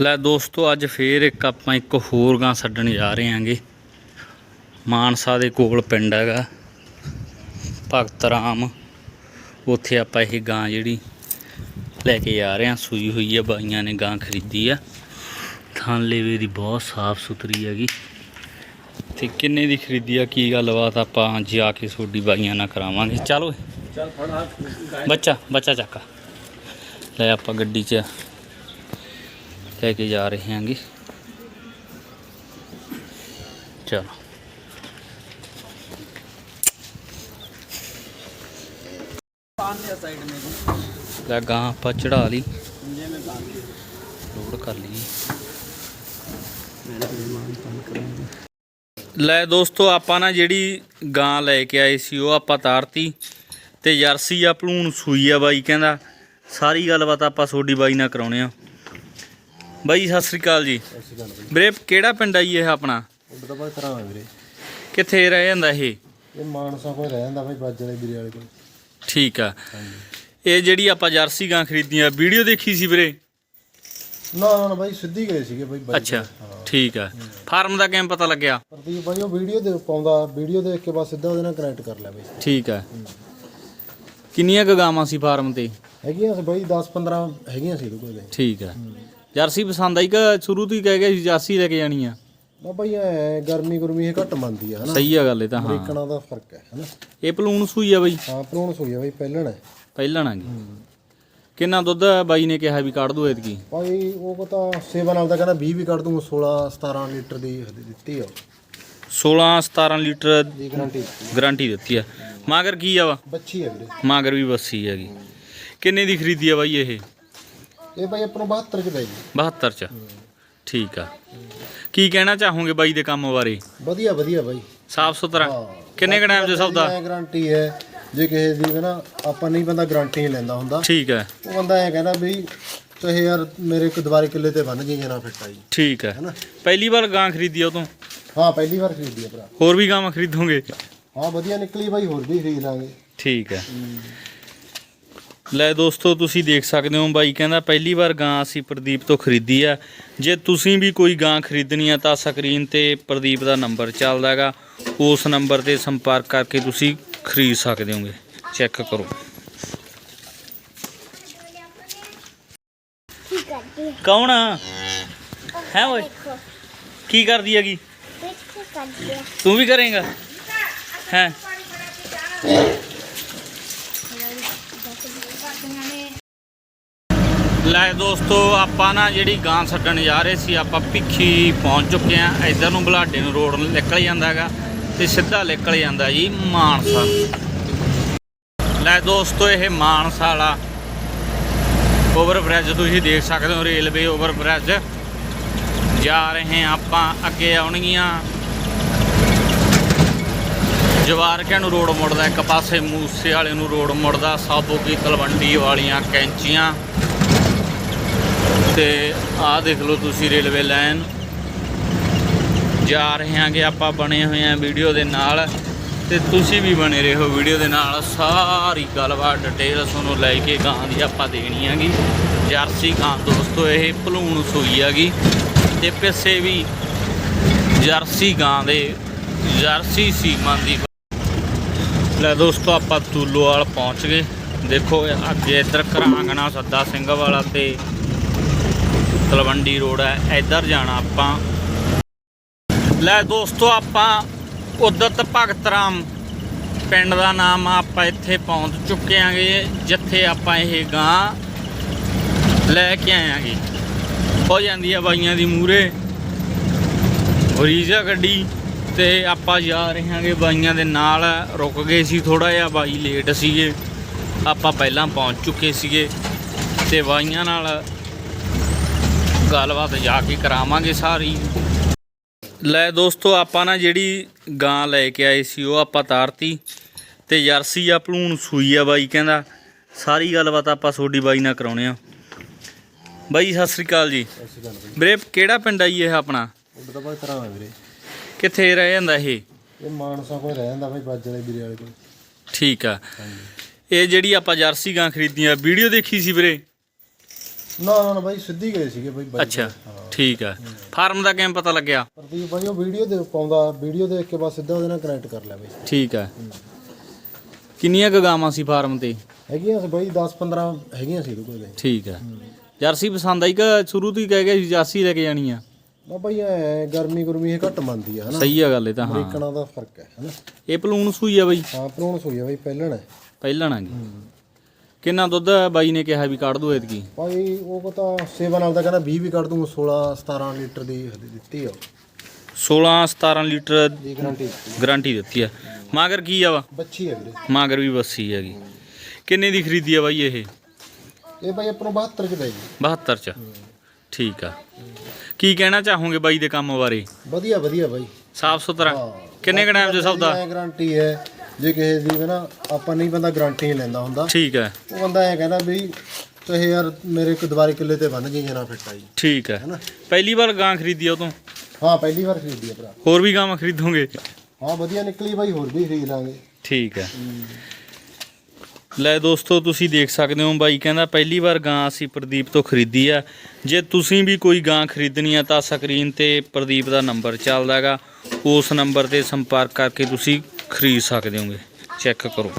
ਲੈ ਦੋਸਤੋ ਅੱਜ ਫੇਰ ਇੱਕ ਆਪਾਂ ਇੱਕ ਹੋਰ ਗਾਂ ਛੱਡਣ ਜਾ ਰਹੇ ਆਂਗੇ ਮਾਨਸਾ ਦੇ ਕੋਲ ਪਿੰਡ ਹੈਗਾ ਭਗਤ ਰਾਮ। ਉੱਥੇ ਆਪਾਂ ਇਹ ਗਾਂ ਜਿਹੜੀ ਲੈ ਕੇ ਜਾ ਰਹੇ ਹਾਂ ਸੂਈ ਹੋਈ ਹੈ ਬਾਈਆਂ ਨੇ ਗਾਂ ਖਰੀਦੀ ਆ। ਥਾਂ ਲੇਵੇ ਦੀ ਬਹੁਤ ਸਾਫ਼ ਸੁਥਰੀ ਹੈਗੀ। ਤੇ ਕਿੰਨੇ ਦੀ ਖਰੀਦੀ ਆ ਕੀ ਗੱਲਬਾਤ ਆਪਾਂ ਜਾ ਕੇ ਸੋਡੀ ਬਾਈਆਂ ਨਾਲ ਕਰਾਵਾਂਗੇ। ਚਲੋ ਚੱਲ ਫੜ ਹੱਥ। ਬੱਚਾ ਬੱਚਾ ਚੱਕਾ। ਲੈ ਆਪਾਂ ਗੱਡੀ 'ਚ ਲੈ ਕੇ ਜਾ ਰਹੇ ਹਾਂਗੇ। ਚਲੋ। ਲੈ ਗਾਂ ਆਪਾਂ ਚੜਾ ਲਈ। ਲੋਡ ਕਰ ਲਈ ਲੈ ਦੋਸਤੋ, ਆਪਾਂ ਨਾ ਜਿਹੜੀ ਗਾਂ ਲੈ ਕੇ ਆਏ ਸੀ, ਉਹ ਆਪਾਂ ਤਾਰਤੀ। ਤੇ ਜਰਸੀ ਆ, ਭਲੂਣ ਸੂਈ ਆ ਬਾਈ, ਕਹਿੰਦਾ, ਸਾਰੀ ਗੱਲਬਾਤ ਆਪਾਂ ਸੋਡੀ ਬਾਈ ਨਾਲ ਕਰਾਉਣੇ ਆ। ਬਾਈ ਸਤਿ ਸ੍ਰੀ ਅਕਾਲ ਜੀ। ਵੀਰੇ ਕਿਹੜਾ ਪਿੰਡ ਆ ਇਹ ਆਪਣਾ? ਕਿੱਥੇ ਰਹਿ ਜਾਂਦਾ ਇਹ? ਠੀਕ ਆ। ਇਹ ਜਿਹੜੀ ਆਪਾਂ ਜਰਸੀ ਗਾਂ ਖਰੀਦੀ ਆ ਵੀਡੀਓ ਦੇਖੀ ਸੀ ਵੀਰੇ? ਨਾ ਨਾ ਬਾਈ ਸਿੱਧੀ ਗਏ ਸੀਗੇ ਬਾਈ ਅੱਛਾ ਠੀਕ ਆ। ਫਾਰਮ ਦਾ ਕਿਵੇਂ ਪਤਾ ਲੱਗਿਆ? ਪ੍ਰਦੀਪ ਬਾਈ ਉਹ ਵੀਡੀਓ ਦੇ ਪਾਉਂਦਾ ਵੀਡੀਓ ਦੇਖ ਕੇ ਬਸ ਸਿੱਧਾ ਉਹਦੇ ਨਾਲ ਕਨੈਕਟ ਕਰ ਲਿਆ ਬਾਈ। ਠੀਕ ਆ। ਕਿੰਨੀਆਂ ਗਾਵਾਂ ਸੀ ਫਾਰਮ ਤੇ? ਹੈਗੀਆਂ ਸੀ ਬਾਈ 10 15 ਹੈਗੀਆਂ ਸੀ ਉਹਦੇ ਕੋਲ। ਠੀਕ ਆ। ਜਰਸੀ ਪਸੰਦ ਆਈ ਕਿ ਸ਼ੁਰੂ ਤੋਂ ਹੀ ਕਹਿ ਗਿਆ ਸੀ ਜਰਸੀ ਲੈ ਕੇ ਜਾਣੀ ਆ? ਨਾ ਭਾਈ ਐ ਗਰਮੀ ਗੁਰਮੀ ਇਹ ਘੱਟ ਮੰਨਦੀ ਆ ਹਨਾ? ਸਹੀ ਆ ਗੱਲ ਇਹ ਤਾਂ ਹਾਂ। ਅਮਰੀਕਨਾਂ ਦਾ ਫ਼ਰਕ ਹੈ ਹਨਾ? ਇਹ ਪਲੂਣ ਸੂਈ ਆ ਬਈ। ਹਾਂ ਪ੍ਰੋਣ ਹੋਈ ਆ ਭਾਈ ਪਹਿਲਣ ਹੈ। ਪਹਿਲਾਂ ਨਾ ਗੀ ਕਿੰਨਾ ਦੁੱਧ ਬਾਈ ਨੇ ਕਿਹਾ ਵੀ ਕੱਢ ਦੋ ਐਤਕੀ? ਭਾਈ ਉਹ ਤਾਂ ਸੇਵਾ ਨਾਲ ਤਾਂ ਕਹਿੰਦਾ 20 ਵੀ ਕੱਢ ਦੂੰ 16 17 ਲੀਟਰ ਦੀ ਦਿੱਤੀ ਆ। 16 17 ਲੀਟਰ ਦੀ ਗਾਰੰਟੀ ਗਾਰੰਟੀ ਦਿੱਤੀ ਆ। ਮਾਗਰ ਕੀ ਆ ਵਾ? ਬੱਚੀ ਹੈ ਵੀਰੇ। ਮਾਗਰ ਵੀ ਬੱਸੀ ਹੈਗੀ। ਕਿੰਨੇ ਦੀ ਖਰੀਦੀ ਆ ਬਾਈ ਇਹ? ਇਹ ਭਾਈ ਆਪਾਂ ਨੂੰ 72 ਚ ਪੈ ਗਈ 72 ਚ। ਠੀਕ ਆ। ਕੀ ਕਹਿਣਾ ਚਾਹੋਗੇ ਬਾਈ ਦੇ ਕੰਮ ਬਾਰੇ? ਵਧੀਆ ਵਧੀਆ ਭਾਈ ਸਾਫ਼ ਸੁਥਰਾ। ਕਿੰਨੇ ਕੁ ਟਾਈਮ ਦੇ ਸੌਦਾ? ਗਾਰੰਟੀ ਹੈ ਜੇ ਕਿਸੇ ਦੀ ਨਾ ਆਪਾਂ ਨਹੀਂ ਬੰਦਾ ਗਾਰੰਟੀ ਨਹੀਂ ਲੈਂਦਾ ਹੁੰਦਾ। ਠੀਕ ਹੈ। ਉਹ ਬੰਦਾ ਐ ਕਹਿੰਦਾ ਵੀ ਚਾਹੇ ਯਾਰ ਮੇਰੇ ਇੱਕ ਦੁਬਾਰੇ ਕਿੱਲੇ ਤੇ ਬੰਨ ਜੀ ਨਾ ਫਿੱਟ ਆਈ ਠੀਕ ਹੈ। ਹੈਨਾ? ਪਹਿਲੀ ਵਾਰ ਗਾਂ ਖਰੀਦੀ ਉਹ ਤੋਂ? ਹਾਂ ਪਹਿਲੀ ਵਾਰ ਖਰੀਦੀ ਆ ਭਰਾ। ਹੋਰ ਵੀ ਗਾਵਾਂ ਖਰੀਦੋਗੇ? ਹਾਂ ਵਧੀਆ ਨਿਕਲੀ ਭਾਈ ਹੋਰ ਵੀ ਖਰੀਦ ਲਾਂਗੇ। ਠੀਕ ਹੈ। ਲੈ ਦੋਸਤੋ ਤੁਸੀਂ ਦੇਖ ਸਕਦੇ ਹੋ ਬਾਈ ਕਹਿੰਦਾ ਪਹਿਲੀ ਵਾਰ ਗਾਂ ਅਸੀਂ ਪ੍ਰਦੀਪ ਤੋਂ ਖਰੀਦੀ ਆ। ਜੇ ਤੁਸੀਂ ਵੀ ਕੋਈ ਗਾਂ ਖਰੀਦਣੀ ਆ ਤਾਂ ਸਕਰੀਨ ਤੇ ਪ੍ਰਦੀਪ ਦਾ ਨੰਬਰ ਚੱਲਦਾ ਹੈਗਾ ਉਸ ਨੰਬਰ ਤੇ ਸੰਪਰਕ ਕਰਕੇ ਤੁਸੀਂ ਖਰੀਦ ਸਕਦੇ ਹੋਗੇ। ਚੈੱਕ ਕਰੋ। ਕੌਣ ਹੈ ਓਏ? ਕੀ ਕਰਦੀ ਹੈਗੀ? ਤੂੰ ਵੀ ਕਰੇਗਾ? ਹੈ? ਲੈ ਦੋਸਤੋ, ਆਪਾਂ ਨਾ ਜਿਹੜੀ ਗਾਂ ਛੱਡਣ ਜਾ ਰਹੇ ਸੀ, ਆਪਾਂ ਭਿੱਖੀ ਪਹੁੰਚ ਚੁੱਕੇ ਆ ਇਧਰ ਨੂੰ ਬਲਾਡੇ ਨੂੰ ਰੋਡ ਨਿਕਲ ਜਾਂਦਾ ਹੈਗਾ ਤੇ ਸਿੱਧਾ ਨਿਕਲ ਜਾਂਦਾ ਜੀ ਮਾਨਸਾ। ਲੈ ਦੋਸਤੋ, ਇਹ ਮਾਨਸਾ ਵਾਲਾ ਓਵਰ ਬ੍ਰਿਜ ਤੁਸੀਂ ਦੇਖ ਸਕਦੇ ਹੋ, ਰੇਲਵੇ ਓਵਰ ਬ੍ਰਿਜ ਜਾ ਰਹੇ ਹਾਂ ਆਪਾਂ, ਅੱਗੇ ਆਉਣਗੀਆਂ। ਜਵਾਰਕਿਆਂ ਨੂੰ ਰੋਡ ਮੁੜਦਾ, ਇੱਕ ਪਾਸੇ ਮੂਸੇ ਵਾਲੇ ਨੂੰ ਰੋਡ ਮੁੜਦਾ, ਸਾਬੋ ਕੀ ਤਲਵੰਡੀ ਵਾਲੀਆਂ ਕੈਂਚੀਆਂ। ਤੇ ਆਹ ਦੇਖ ਲਓ ਤੁਸੀਂ ਰੇਲਵੇ ਲਾਈਨ। ਜਾ ਰਹੇ ਹਾਂਗੇ ਆਪਾਂ ਬਣੇ ਹੋਏ ਆ ਵੀਡੀਓ ਦੇ ਨਾਲ। ਤੇ ਤੁਸੀਂ ਵੀ ਬਣੇ ਰਹੋ ਵੀਡੀਓ ਦੇ ਨਾਲ। ਸਾਰੀ ਗੱਲਬਾਤ ਡਿਟੇਲ ਤੁਹਾਨੂੰ ਲੈ ਕੇ ਗਾਂ ਦੀ ਆਪਾਂ ਦੇਣੀ ਹੈਗੀ। ਜਰਸੀ ਗਾਂ ਦੋਸਤੋ, ਇਹ ਭਲੂਣ ਸੂਈ ਹੈਗੀ। ਤੇ ਪਿੱਛੇ ਵੀ ਜਰਸੀ ਗਾਂ ਦੇ ਜਰਸੀ ਸੀਮਾ ਦੀ। ਲੈ ਦੋਸਤੋ, ਆਪਾਂ ਤੂਲੋਵਾਲ ਪਹੁੰਚ ਗਏ। ਦੇਖੋ, ਅੱਗੇ ਇੱਧਰ ਘਰਾਂਗਣਾ ਸੱਦਾ ਸਿੰਘ ਵਾਲਾ ਤੇ ਤਲਵੰਡੀ ਰੋਡ ਹੈ, ਇੱਧਰ ਜਾਣਾ ਆਪਾਂ। ਲੈ ਦੋਸਤੋ, ਆਪਾਂ ਉਦਤ ਭਗਤ ਰਾਮ ਪਿੰਡ ਦਾ ਨਾਮ ਆਪਾਂ ਇੱਥੇ ਪਹੁੰਚ ਚੁੱਕੇ ਆਂਗੇ ਜਿੱਥੇ ਆਪਾਂ ਇਹ ਗਾਂ ਲੈ ਕੇ ਆਇਆਂਗੇ ਹੋ ਜਾਂਦੀ ਆ ਬਾਈਆਂ ਦੀ ਮੂਰੇ ਬਰੀਜ਼ਾ ਗੱਡੀ, ਤੇ ਆਪਾਂ ਜਾ ਰਹੇ ਹਾਂਗੇ ਬਾਈਆਂ ਦੇ ਨਾਲ। ਰੁਕ ਗਏ ਸੀ ਥੋੜਾ ਜਿਹਾ, ਬਾਈ ਲੇਟ ਸੀਗੇ। ਆਪਾਂ ਪਹਿਲਾਂ ਪਹੁੰਚ ਚੁੱਕੇ ਸੀਗੇ, ਤੇ ਬਾਈਆਂ ਨਾਲ ਗੱਲਬਾਤ ਜਾ ਕੇ ਕਰਾਵਾਂਗੇ ਸਾਰੀ। ਲੈ ਦੋਸਤੋ ਆਪਾਂ ਨਾ ਜਿਹੜੀ ਗਾਂ ਲੈ ਕੇ ਆਏ ਸੀ ਉਹ ਆਪਾਂ ਤਾਰਤੀ। ਤੇ ਜਰਸੀ ਆ ਭਲੂਣ ਸੂਈ ਆ ਬਾਈ ਕਹਿੰਦਾ। ਸਾਰੀ ਗੱਲਬਾਤ ਆਪਾਂ ਸੋਡੀ ਬਾਈ ਨਾਲ ਕਰਾਉਣੇ ਆ। ਬਾਈ ਸਤਿ ਸ੍ਰੀ ਅਕਾਲ ਜੀ। ਵੀਰੇ ਕਿਹੜਾ ਪਿੰਡ ਆ ਜੀ ਇਹ ਆਪਣਾ? ਤਾਂ ਵੀਰੇ। ਕਿੱਥੇ ਰਹਿ ਜਾਂਦਾ ਇਹ? ਇਹ ਮਾਨਸਾ ਕੋਈ ਰਹਿ ਜਾਂਦਾ ਭਾਈ ਬਾਜੇ ਵਾਲੇ ਵੀਰੇ ਵਾਲੇ ਕੋਲ। ਠੀਕ ਆ। ਇਹ ਜਿਹੜੀ ਆਪਾਂ ਜਰਸੀ ਗਾਂ ਖਰੀਦੀਆਂ ਵੀਡੀਓ ਦੇਖੀ ਸੀ ਵੀਰੇ? ਨਾ ਨਾ ਨਾ ਬਾਈ ਸਿੱਧੀ ਗਏ ਸੀਗੇ ਬਾਈ ਬਾਈ ਅੱਛਾ ਠੀਕ ਹੈ ਫਾਰਮ ਦਾ ਕਿਵੇਂ ਪਤਾ ਲੱਗਿਆ? ਪ੍ਰਦੀਪ ਬਾਈ ਉਹ ਵੀਡੀਓ ਦੇ ਪਾਉਂਦਾ ਵੀਡੀਓ ਦੇਖ ਕੇ ਬਸ ਸਿੱਧਾ ਉਹਦੇ ਨਾਲ ਕਨੈਕਟ ਕਰ ਲਿਆ ਬਾਈ। ਠੀਕ ਹੈ। ਕਿੰਨੀਆਂ ਕੁ ਗਾਵਾਂ ਸੀ ਫਾਰਮ ਤੇ? ਹੈਗੀਆਂ ਸੀ ਬਾਈ 10 15 ਹੈਗੀਆਂ ਸੀ ਕੋਲ। ਬਾਈ। ਠੀਕ ਹੈ। ਜਰਸੀ ਪਸੰਦ ਆਈ ਕਿ ਸ਼ੁਰੂ ਤੋਂ ਹੀ ਕਹਿ ਗਿਆ ਸੀ ਜਰਸੀ ਲੈ ਕੇ ਜਾਣੀ ਆ? ਨਾ ਬਾਈ ਐ ਗਰਮੀ ਗੁਰਮੀ ਇਹ ਘੱਟ ਮੰਨਦੀ ਆ ਹਨਾ? ਸਹੀ ਆ ਗੱਲ ਇਹ ਤਾਂ ਹਾਂ। ਅਮਰੀਕਨਾਂ ਦਾ ਫ਼ਰਕ ਹੈ ਹਨਾ? ਇਹ ਪਲੂਣ ਸੂਈ ਆ ਬਾਈ? ਹਾਂ ਪ੍ਰੋਣਸ ਹੋਈ ਆ ਬਾਈ ਪਹਿਲਣ ਹੈ। ਗੀ ਕਿੰਨਾ ਦੁੱਧ ਬਾਈ ਨੇ ਕਿਹਾ ਵੀ ਕੱਢ ਦੋ ਐਤਕੀ। ਭਾਈ ਉਹ ਪਤਾ ਸੇਵਾ ਨਾਲ ਤਾਂ ਕਹਿੰਦਾ 20 ਵੀ ਕੱਢ ਦੂੰ 16 17 ਲੀਟਰ ਦੀ ਦਿੱਤੀ ਆ। 16 17 ਲੀਟਰ ਦੀ ਗਾਰੰਟੀ ਗਾਰੰਟੀ ਦਿੱਤੀ ਆ। ਮਾਗਰ ਕੀ ਆ ਵਾ? ਬੱਚੀ ਹੈ ਵੀਰੇ। ਮਾਗਰ ਵੀ ਬੱਸੀ ਹੈਗੀ। ਕਿੰਨੇ ਦੀ ਖਰੀਦੀ ਆ ਬਾਈ ਇਹ? ਇਹ ਬਾਈ ਆਪਾਂ ਨੂੰ 72 ਚ ਪੈ ਗਈ। 72 ਚ। ਠੀਕ ਆ। ਕੀ ਕਹਿਣਾ ਚਾਹੋਗੇ ਬਾਈ ਦੇ ਕੰਮ ਬਾਰੇ? ਵਧੀਆ ਵਧੀਆ ਬਾਈ। ਸਾਫ਼ ਸੁਥਰਾ। ਕਿੰਨੇ ਕੁ ਟਾਈਮ ਚ ਸੌਦਾ? ਗਾਰੰਟੀ ਹੈ। ਜੇ ਕਿਸੇ ਦੀ ਨਾ ਆਪਾਂ ਨਹੀਂ ਬੰਦਾ ਗਾਰੰਟੀ ਨਹੀਂ ਲੈਂਦਾ ਹੁੰਦਾ ਠੀਕ ਹੈ। ਉਹ ਬੰਦਾ ਐ ਕਹਿੰਦਾ ਵੀ ਚਾਹੇ ਯਾਰ ਮੇਰੇ ਇੱਕ ਦੁਬਾਰੇ ਕਿੱਲੇ ਤੇ ਬੰਨ ਜੀ ਨਾ ਫਿੱਟ ਆਈ ਠੀਕ ਹੈ। ਹੈਨਾ? ਪਹਿਲੀ ਵਾਰ ਗਾਂ ਖਰੀਦੀ ਆ ਉਹ ਤੋਂ? ਹਾਂ ਪਹਿਲੀ ਵਾਰ ਖਰੀਦੀ ਆ ਭਰਾ। ਹੋਰ ਵੀ ਗਾਵਾਂ ਖਰੀਦੋਗੇ? ਹਾਂ ਵਧੀਆ ਨਿਕਲੀ ਬਾਈ ਹੋਰ ਵੀ ਖਰੀਦ ਲਾਂਗੇ। ਠੀਕ ਹੈ। ਲੈ ਦੋਸਤੋ ਤੁਸੀਂ ਦੇਖ ਸਕਦੇ ਹੋ ਬਾਈ ਕਹਿੰਦਾ ਪਹਿਲੀ ਵਾਰ ਗਾਂ ਅਸੀਂ ਪ੍ਰਦੀਪ ਤੋਂ ਖਰੀਦੀ ਆ। ਜੇ ਤੁਸੀਂ ਵੀ ਕੋਈ ਗਾਂ ਖਰੀਦਣੀ ਆ ਤਾਂ ਸਕਰੀਨ ਤੇ ਪ੍ਰਦੀਪ ਦਾ ਨੰਬਰ ਚੱਲਦਾ ਹੈਗਾ। ਉਸ ਨੰਬਰ ਤੇ ਸੰਪਰਕ ਕਰਕੇ ਤੁਸੀਂ ਖਰੀਦ ਸਕਦੇ ਹੋਗੇ। ਚੈੱਕ ਕਰੋ।